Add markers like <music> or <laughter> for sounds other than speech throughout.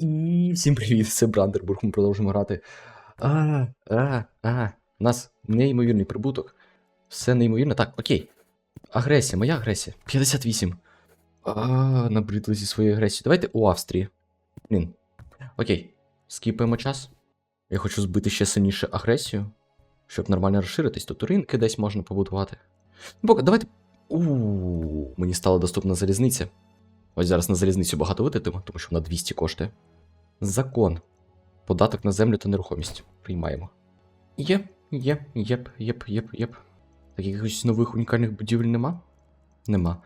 І всім привіт, це Брандербург. Ми продовжуємо грати. А, а, а. У нас неймовірний прибуток. Все неймовірно. Так, окей. Агресія, моя агресія. 58. А, набридли зі своєю агресією. Давайте у Австрії. Блін. Окей. Скіпаємо час. Я хочу збити ще сильніше агресію, щоб нормально розширитись. Тут ринки десь можна побудувати. Ну, поки, давайте. У, мені стала доступна залізниця. Ось зараз на залізницю багато витратимо, тому що вона 200 коштує. Закон. Податок на землю та нерухомість. Приймаємо. Є, є, єп, єп, єп, єп. Так якихось нових унікальних будівель нема? Нема.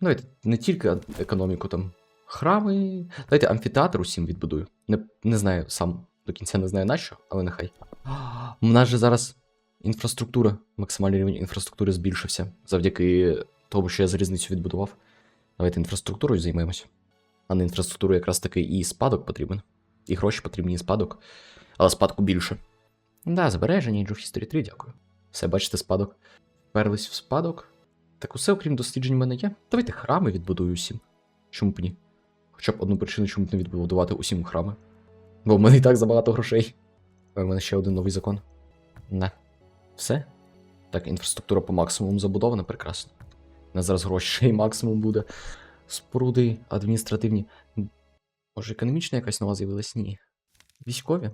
Давайте не тільки економіку там. Храми. Давайте амфітеатр усім відбудую. Не, не знаю сам до кінця не знаю нащо, але нехай. У нас же зараз інфраструктура, максимальний рівень інфраструктури збільшився завдяки тому, що я залізницю відбудував. Давайте інфраструктурою займемося. А на інфраструктуру якраз таки і спадок потрібен. І гроші потрібні, і спадок. Але спадку більше. Да, збереження Age of History 3, дякую. Все, бачите, спадок. Вперлись в спадок. Так усе, окрім досліджень, в мене є. Давайте храми відбудую усім. Чому б ні? Хоча б одну причину, чому б не відбудувати усім храми. Бо в мене і так забагато грошей. В мене ще один новий закон. Не. Все? Так, інфраструктура по максимуму забудована, прекрасно. У нас зараз грошей <laughs> максимум буде. Споруди адміністративні. Може, економічна якась нова з'явилась? Ні. Військові?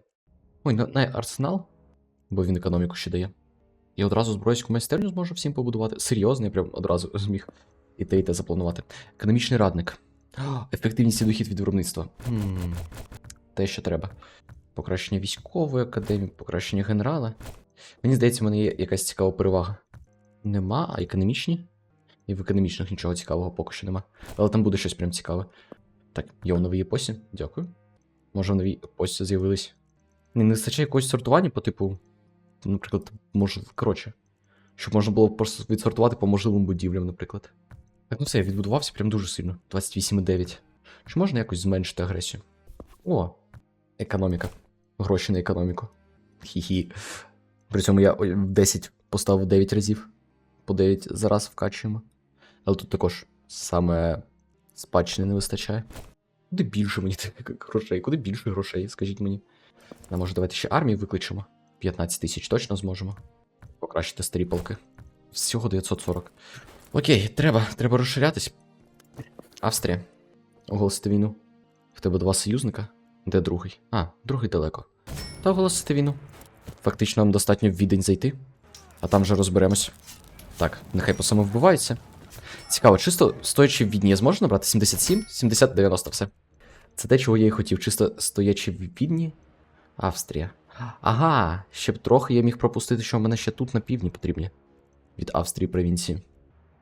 Ой, на, на арсенал? Бо він економіку ще дає. І одразу збройську майстерню зможу всім побудувати. Серйозно, я прям одразу <laughs> зміг і те, і те запланувати. Економічний радник. <gasps> Ефективність і дохід від виробництва. Хм, те, що треба. Покращення військової академії, покращення генерала. Мені здається, в мене є якась цікава перевага. Нема, а економічні? І в економічних нічого цікавого поки що нема. Але там буде щось прям цікаве. Так, є в новій епосі, дякую. Може, в новій епосі з'явились. Не, вистачає якогось сортування по типу. Наприклад, може, коротше. Щоб можна було просто відсортувати по можливим будівлям, наприклад. Так, ну все, я відбудувався прям дуже сильно. 28,9. Чи можна якось зменшити агресію? О, економіка. Гроші на економіку. Хі-хі. При цьому я в 10 поставив 9 разів. По 9 зараз вкачуємо. Але тут також саме спадщини не вистачає. Куди більше мені грошей? Куди більше грошей, скажіть мені. А може давайте ще армію викличемо. 15 тисяч точно зможемо. Покращити старі полки. Всього 940. Окей, треба, треба розширятись. Австрія. Оголосити війну. В тебе два союзника. Де другий? А, другий далеко. Та оголосити війну. Фактично нам достатньо в відень зайти, а там вже розберемось. Так, нехай по самовбиваються. Цікаво, чисто стоячи в відні, я зможу набрати 77, 70, 90, все. Це те, чого я і хотів. Чисто стоячи в відні. Австрія. Ага, ще б трохи я міг пропустити, що в мене ще тут на півдні потрібні. Від Австрії провінції.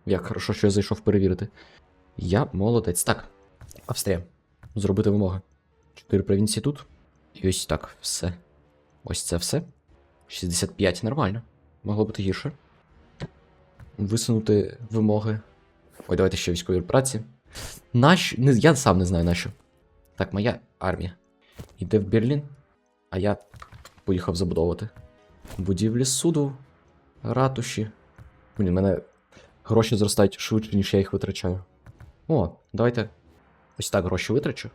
Як хорошо, що я зайшов перевірити. Я молодець. Так. Австрія. Зробити вимоги. Чотири провінції тут. І ось так, все. Ось це все. 65 нормально. Могло бути гірше. Висунути вимоги. Ой, давайте ще військові операції. Нащо? Не, я сам не знаю нащо. Так, моя армія. Йде в Берлін, а я поїхав забудовувати. Будівлі суду, ратуші. Блін, мене гроші зростають швидше, ніж я їх витрачаю. О, давайте ось так гроші витрачу.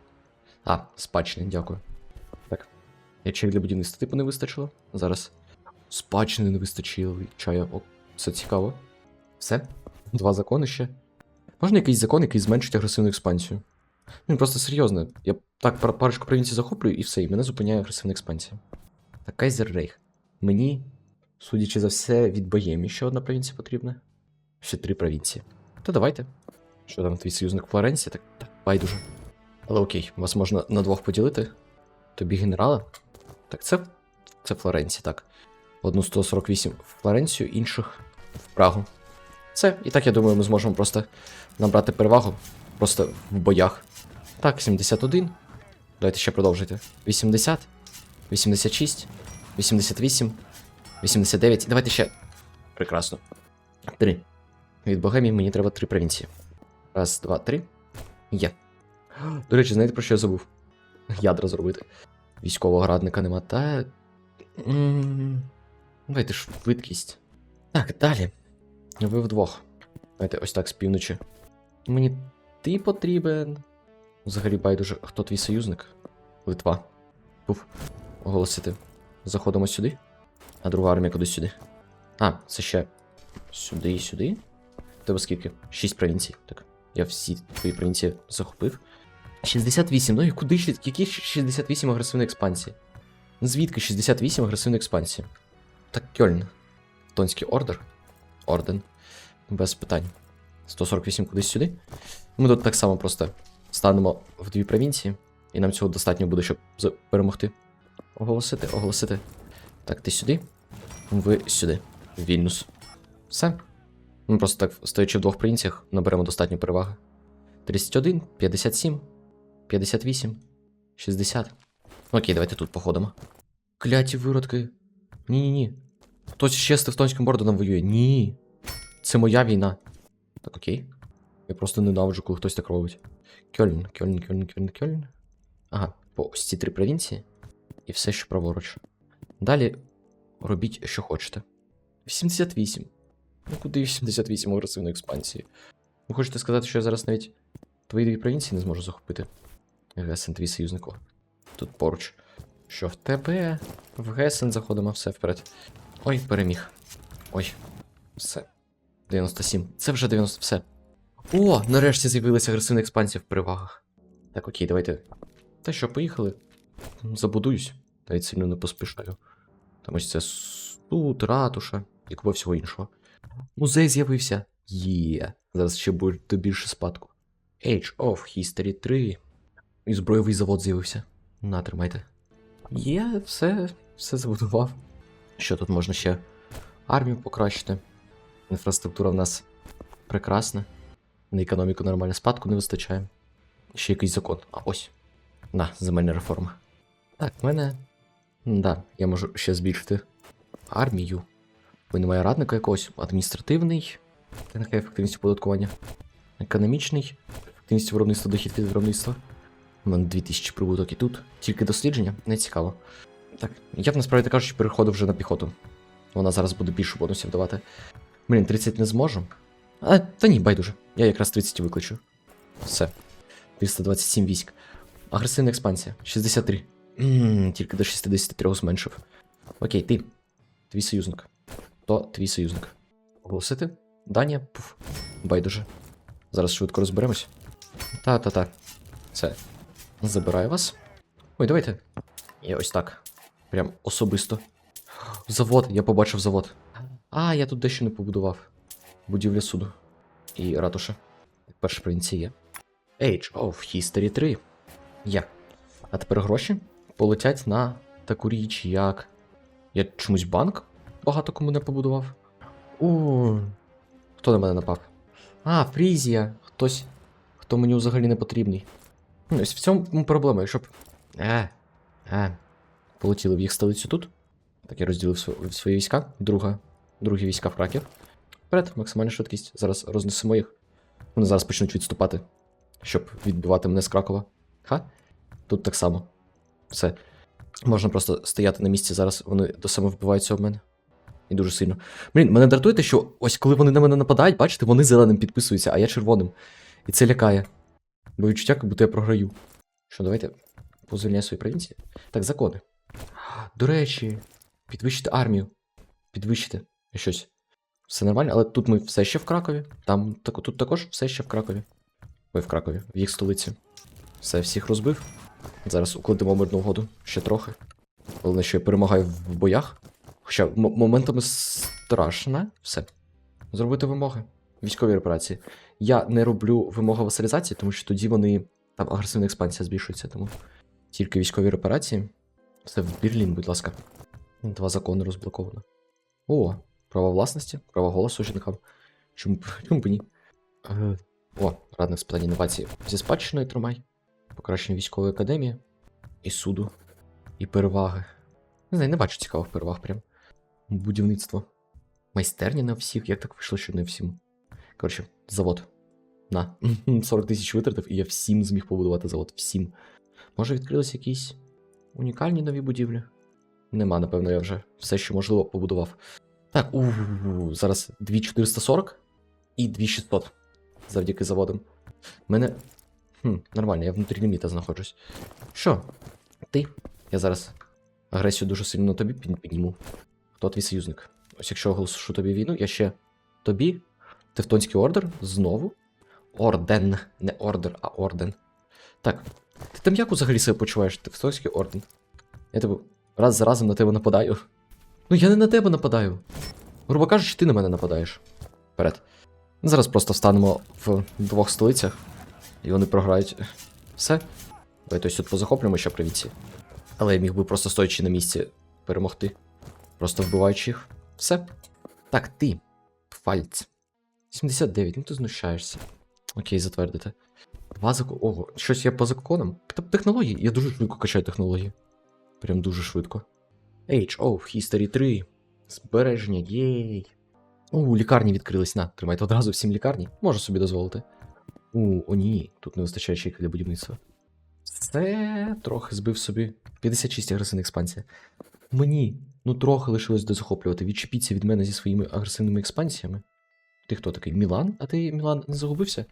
А, спадщини, дякую. Так. Ячей для будівництва типу не вистачило. Зараз. Спадщини не вистачило. Чая. О, це цікаво. Все. Два закони ще. Можна якийсь закон, який зменшить агресивну експансію? Ну, просто серйозно. Я так парочку провінцій захоплюю і все, і мене зупиняє агресивна експансія. Так, Кайзер Рейх. Мені, судячи за все, від Боємі ще одна провінція потрібна. Ще три провінції. То давайте. Що там твій союзник Флоренція? Так, так, байдуже. Але окей, вас можна на двох поділити. Тобі генерала? Так, це, це Флоренція, так. Одну 148 в Флоренцію, інших в Прагу. Це, і так я думаю, ми зможемо просто набрати перевагу. Просто в боях. Так, 71. Давайте ще продовжуйте. 80, 86, 88, 89. Давайте ще. Прекрасно. Три. Від Богемії мені треба три провінції. Раз, два, три. Є. До речі, знаєте про що я забув? Ядра зробити. Військового радника нема. Та. Давайте швидкість. Так, далі. Ви вдвох. Давайте ось так з півночі. Мені ти потрібен. Взагалі байдуже, хто твій союзник? Литва. Пуф. Оголосити. Заходимо сюди. А друга армія кудись сюди. А, це ще сюди і сюди. Тебе скільки? Шість провінцій. Так. Я всі твої провінції захопив. 68, ну і куди? Які 68 агресивної експансії? Звідки 68 агресивної експансії? Так, Кьольн. Тонський ордер. Орден. Без питань. 148 кудись сюди. Ми тут так само просто станемо в дві провінції, і нам цього достатньо буде, щоб перемогти. Оголосити, оголосити. Так, ти сюди. Ви сюди. Вільнюс. Все. Ми просто так, стоячи в двох провінціях, наберемо достатньо переваги. 31, 57, 58, 60. Окей, давайте тут походимо. Кляті виродки. Ні-ні-ні. Хтось ще з Тевтонським бордоном воює. Ні. Це моя війна. Так, окей. Я просто ненавиджу, коли хтось так робить. Кьольн, Кьольн, Кьольн, Кьольн, Кьольн. Ага, по ось ці три провінції. І все, що праворуч. Далі робіть, що хочете. 88. Ну куди 88 агресивної експансії? Ви хочете сказати, що я зараз навіть твої дві провінції не зможу захопити? Гесен, твій союзник. Тут поруч. Що в тебе? В Гесен заходимо, все вперед. Ой, переміг. Ой. Все. 97. Це вже 90. Все. О, нарешті з'явилася агресивна експансія в перевагах. Так, окей, давайте. Та що, поїхали. Забудуюсь. Навіть сильно не поспішаю. Там ось це суд, ратуша і купа всього іншого. Музей з'явився. Є. Зараз ще буде більше спадку. Age of History 3. І збройовий завод з'явився. На, тримайте. Є, все, все забудував. Що тут можна ще? Армію покращити. Інфраструктура в нас прекрасна. На економіку нормально спадку не вистачає. Ще якийсь закон. А ось. На, земельна реформа. Так, в мене. Да, я можу ще збільшити армію. Бо немає радника якогось. Адміністративний. Та нехай ефективність оподаткування. Економічний. Ефективність виробництва дохід від виробництва. У мене 2000 прибуток і тут. Тільки дослідження, не цікаво. Так, я б насправді кажучи, переходив вже на піхоту. Вона зараз буде більше бонусів давати. Блін, 30 не зможу. А, та ні, байдуже. Я якраз 30 викличу. Все. 327 військ. Агресивна експансія. 63. Ммм, тільки до 63 зменшив. Окей, ти. Твій союзник. То твій союзник. Оголосити? Данія? Пуф. Байдуже. Зараз швидко розберемось. Та-та-та. Все. Забираю вас. Ой, давайте. І ось так. Прям особисто. Завод, я побачив завод. А, я тут дещо не побудував. Будівля суду. І ратуша. Перша провінція є. Age of History 3. Є. А тепер гроші полетять на таку річ, як. Я чомусь банк багато кому не побудував. У. Хто на мене напав? А, Фрізія. Хтось, хто мені взагалі не потрібний. Ну, ось в цьому проблема, щоб. Е. Е. Полетіли в їх столицю тут. Так, я розділив св- свої війська. Друга. Другі війська в Краків. Вперед, максимальна швидкість. Зараз рознесемо їх. Вони зараз почнуть відступати, щоб відбивати мене з Кракова. Ха? Тут так само. Все. Можна просто стояти на місці зараз, вони до саме вбиваються об мене. І дуже сильно. Блін, мене дратує те, що ось коли вони на мене нападають, бачите, вони зеленим підписуються, а я червоним. І це лякає. Бо відчуття, як будто я програю. Що, давайте позвільняю свої провінції. Так, закони. До речі, підвищити армію. Підвищити щось. Все нормально, але тут ми все ще в Кракові. Там так, тут також все ще в Кракові. Ми в Кракові, в їх столиці. Все, всіх розбив. Зараз укладемо мирну угоду ще трохи. Головне, що я перемагаю в боях. Хоча моментами страшно. Все. Зробити вимоги. Військові репарації. Я не роблю вимоги васалізації, тому що тоді вони. Там агресивна експансія збільшується, тому. Тільки військові репарації. Все в Берлін, будь ласка. Два закони розблоковано. О, право власності, право голосу жінкам. Чому, чому б ні? Е, о, радник з питань інновації. Зі спадщиною тримай. Покращення військової академії. І суду. І переваги. Не знаю, не бачу цікавих переваг прям. Будівництво. Майстерня на всіх. Як так вийшло, що не всім? Коротше, завод. На. <laughs> 40 тисяч витратив, і я всім зміг побудувати завод. Всім. Може, відкрились якісь унікальні нові будівлі? Нема, напевно, я вже все, що можливо, побудував. Так, у зараз 2440 і 2600 завдяки заводам. Мене. Хм, нормально, я внутрі ліміта знаходжусь. Що? ти. Я зараз агресію дуже сильно тобі підніму. Хто твій союзник? Ось якщо оголошу тобі війну, я ще тобі. Тевтонський ордер знову. Орден, не ордер, а орден. Так. Ти там як взагалі себе почуваєш? Тевтонський орден. Я тебе раз за разом на тебе нападаю. Ну я не на тебе нападаю. Грубо кажучи, ти на мене нападаєш. Вперед. Зараз просто встанемо в двох столицях, і вони програють. Все. Давайте ось тут позахоплюємо ще привітці. Але я міг би просто стоячи на місці перемогти. Просто вбиваючи їх. Все. Так, ти. Фальц. 79, ну ти знущаєшся. Окей, затвердити. База... Ого, щось я по законам. Технології. Я дуже швидко качаю технології. Прям дуже швидко. Age of History 3. Збереження, єй. У, лікарні відкрились. На, тримайте одразу всім лікарні. Можу собі дозволити. У, о ні, тут не вистачає чайки для будівництва. Це трохи збив собі. 56 агресивна експансія. Мені, ну трохи лишилось дозахоплювати. Відчепіться від мене зі своїми агресивними експансіями. Ти хто такий? Мілан? А ти, Мілан, не загубився?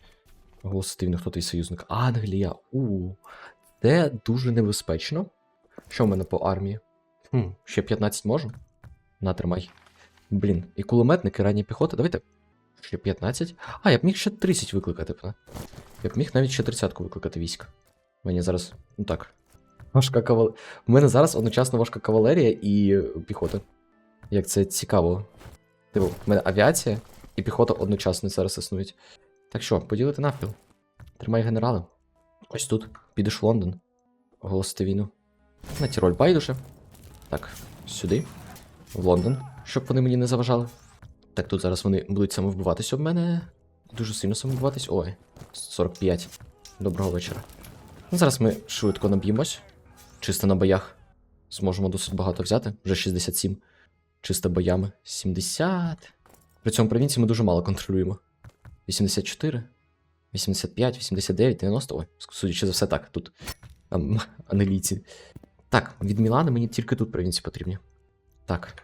Голос Стивна, хто твій союзник? Англія. У. Це дуже небезпечно. Що в мене по армії? Хм, ще 15 можу? На, тримай. Блін, і кулеметники, ранні піхота. Давайте. Ще 15. А, я б міг ще 30 викликати. б, Я б міг навіть ще 30 викликати військ. Мені зараз. Ну так. Важка кавал... У мене зараз одночасно важка кавалерія і піхота. Як це цікаво. Типу, в мене авіація і піхота одночасно зараз існують. Так що, поділити навпіл. Тримай генерала. Ось тут. Підеш в Лондон. Оголосити війну. На Тіроль байдуже. Так, сюди. В Лондон, щоб вони мені не заважали. Так, тут зараз вони будуть самовбиватись об мене. Дуже сильно самовбиватись. Ой, 45. Доброго вечора. Ну, зараз ми швидко наб'ємось. Чисто на боях. Зможемо досить багато взяти. Вже 67. Чисто боями. 70. При цьому провінції ми дуже мало контролюємо. 84. 85, 89, 90. Ой, судячи за все, так. Тут ам, <laughs> англійці. Так, від Мілана мені тільки тут провінції потрібні. Так.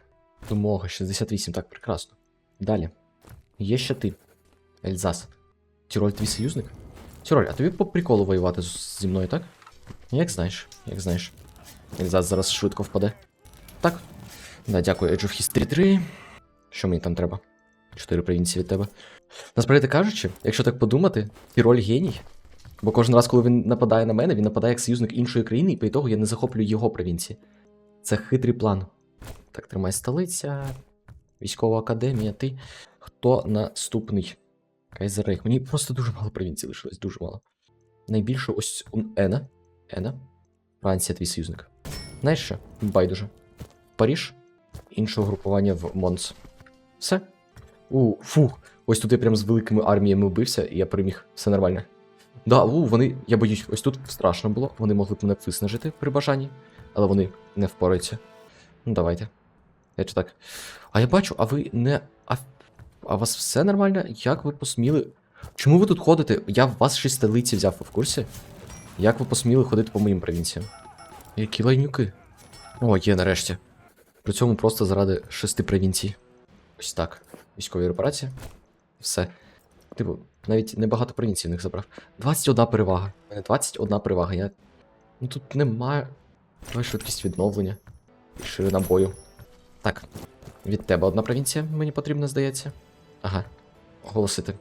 Вимога 68, так, прекрасно. Далі. Є ще ти. Ельзас. Тіроль твій союзник? Тіроль, а тобі по приколу воювати зі мною, так? Як знаєш, як знаєш. Ельзас зараз швидко впаде. Так. Да, дякую, Age of History 3. Що мені там треба? Чотири провінції від тебе. Насправді кажучи, якщо так подумати, Тіроль геній. Бо кожен раз, коли він нападає на мене, він нападає як союзник іншої країни, і по ітогу я не захоплюю його провінції. Це хитрий план. Так, тримай столиця. Військова академія, ти. Хто наступний? Кайзер Рейх. Мені просто дуже мало провінцій лишилось, дуже мало. Найбільше ось Ена. Ена. Франція, твій союзник. Знаєш що? Байдуже. Паріж. Іншого групування в Монс. Все. У, фу. Ось тут я прям з великими арміями вбився, і я переміг. Все нормально. Да, у, вони, я боюсь, ось тут страшно було. Вони могли б мене виснажити при бажанні, але вони не впораються. Ну, давайте. Я чи так. А я бачу, а ви не. А, а вас все нормально? Як ви посміли. Чому ви тут ходите? Я в вас шість столиці взяв, в курсі? Як ви посміли ходити по моїм провінціям? Які лайнюки? О, є нарешті. При цьому просто заради шести провінцій. Ось так. Військові репарації. Все. Типу, навіть небагато провінцій в них забрав. 21 перевага. У мене 21 перевага. Я. Ну тут немає. Давай швидкість відновлення. І ширина бою. Так. Від тебе одна провінція мені потрібна, здається. Ага. Оголосити.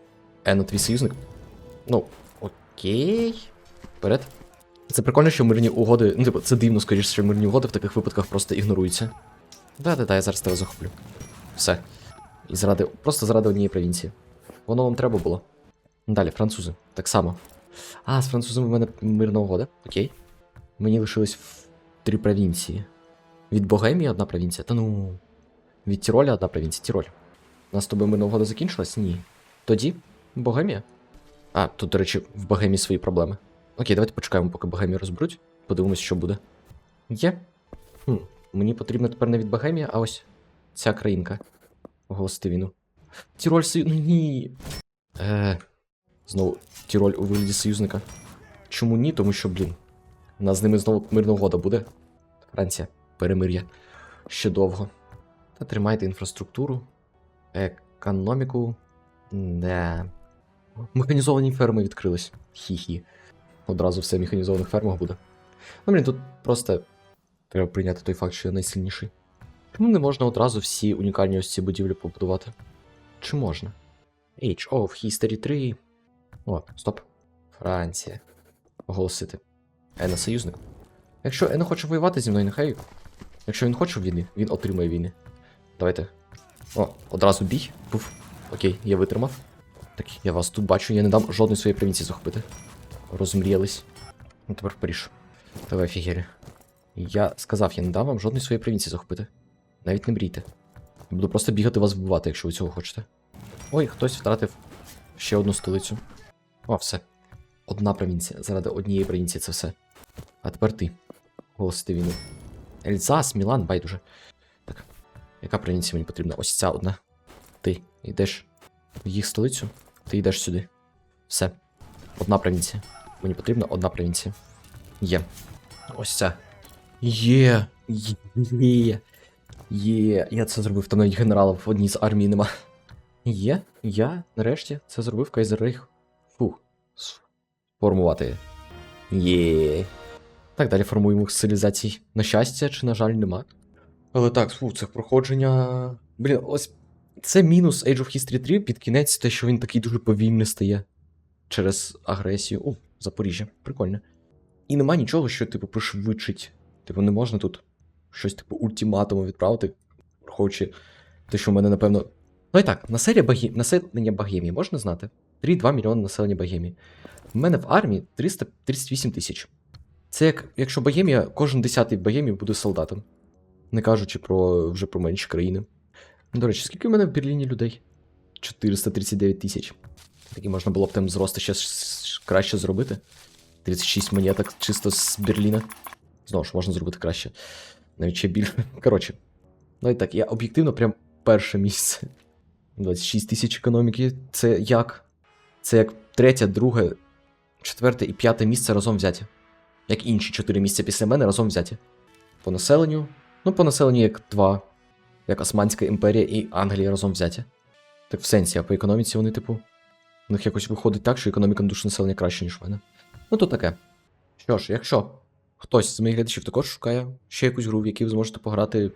Ено, твій союзник. Ну, окей. Вперед. Це прикольно, що мирні угоди. Ну, типу, це дивно, скоріше, що мирні угоди в таких випадках просто ігноруються. Да-да-да, я зараз тебе захоплю. Все. І заради. Просто заради однієї провінції. Воно вам треба було. Далі, французи. Так само. А, з французами в мене мирна угода. Окей. Мені лишилось в три провінції. Від Богемії одна провінція. Та ну. Від Тіроля одна провінція. Тіроль. У нас з тобою мирна угода закінчилась? Ні. Тоді Богемія. А, тут, до речі, в Богемії свої проблеми. Окей, давайте почекаємо, поки Богемію розберуть. Подивимось, що буде. Є. Хм, мені потрібно тепер не від Богемії, а ось ця країнка. Оголосити війну. Тіроль союз... Ну ні. Е, знову Тіроль у вигляді союзника. Чому ні? Тому що, блін. У нас з ними знову мирна угода буде. Франція, перемир'я. Ще довго. Та тримайте інфраструктуру, економіку. Не. Механізовані ферми відкрились. Хі-хі. Одразу все в механізованих фермах буде. Ну, блін, тут просто треба прийняти той факт, що я найсильніший. Чому не можна одразу всі унікальні ось ці будівлі побудувати? Чи можна? Age of History 3. О, стоп. Франція. Оголосити. Ена союзник. Якщо Ена хоче воювати зі мною, нехай. Якщо він хоче війни, він отримає війни. Давайте. О, одразу бій. Пуф. Окей, я витримав. Так, я вас тут бачу, я не дам жодної своєї провінції захопити. Розмріялись. Ну тепер Паріж. Давай, фігері. Я сказав, я не дам вам жодної своєї провінції захопити. Навіть не мрійте. Буду просто бігати вас вбивати, якщо ви цього хочете. Ой, хтось втратив ще одну столицю. О, все. Одна провінція. Заради однієї провінції це все. А тепер ти. Голосити війну. Ельзас, Мілан, байдуже. Так. Яка провінція мені потрібна? Ось ця одна. Ти йдеш в їх столицю, ти йдеш сюди. Все. Одна провінція. Мені потрібна одна провінція. Є. Ось ця. Є. Є. Є. Я це зробив. Там навіть генералів в одній з армії нема. Є. Я нарешті це зробив Кайзеррейх. Фух. Формувати. Є. Так, далі формуємо цивілізацій. На щастя, чи, на жаль, нема. Але так, фу, це проходження. Блін, ось це мінус Age of History 3 під кінець, те, що він такий дуже повільний стає через агресію. О, Запоріжжя, прикольно. І нема нічого, що, типу, пришвидшить. Типу, не можна тут щось, типу, ультиматуму відправити, враховуючи те, що в мене, напевно. Ну і так, населення, населення Богемії можна знати? 3-2 мільйони населення Богемії. В мене в армії 338 тисяч. Це як якщо Богемія, кожен десятий в Богемії буде солдатом. Не кажучи про вже про менші країни. До речі, скільки в мене в Берліні людей? 439 тисяч. Такі можна було б там зрости ще краще зробити. 36 монеток чисто з Берліна. Знову ж можна зробити краще. Навіть ще більше. <laughs> Коротше. Ну і так, я об'єктивно прям перше місце. 26 тисяч економіки. Це як? Це як третє, друге, четверте і п'яте місце разом взяті. Як інші чотири місця після мене разом взяті. По населенню. Ну, по населенню як два. Як Османська імперія і Англія разом взяті. Так в сенсі, а по економіці вони, типу. У них якось виходить так, що економіка на душу населення краще, ніж в мене. Ну то таке. Що ж, якщо хтось з моїх глядачів також шукає ще якусь гру, в якій ви зможете пограти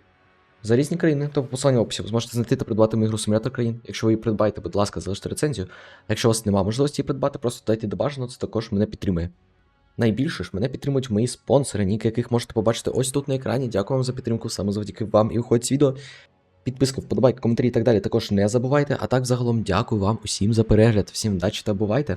за різні країни, то по посиланню описі ви зможете знайти та придбати мою гру симулятор країн. Якщо ви її придбаєте, будь ласка, залиште рецензію. А якщо у вас немає можливості її придбати, просто дайте до бажаного, це також мене підтримує. Найбільше ж мене підтримують мої спонсори, ніки яких можете побачити ось тут на екрані. Дякую вам за підтримку, саме завдяки вам і виходить з відео. Підписки, вподобайки, коментарі і так далі також не забувайте. А так загалом дякую вам усім за перегляд. Всім удачі та бувайте!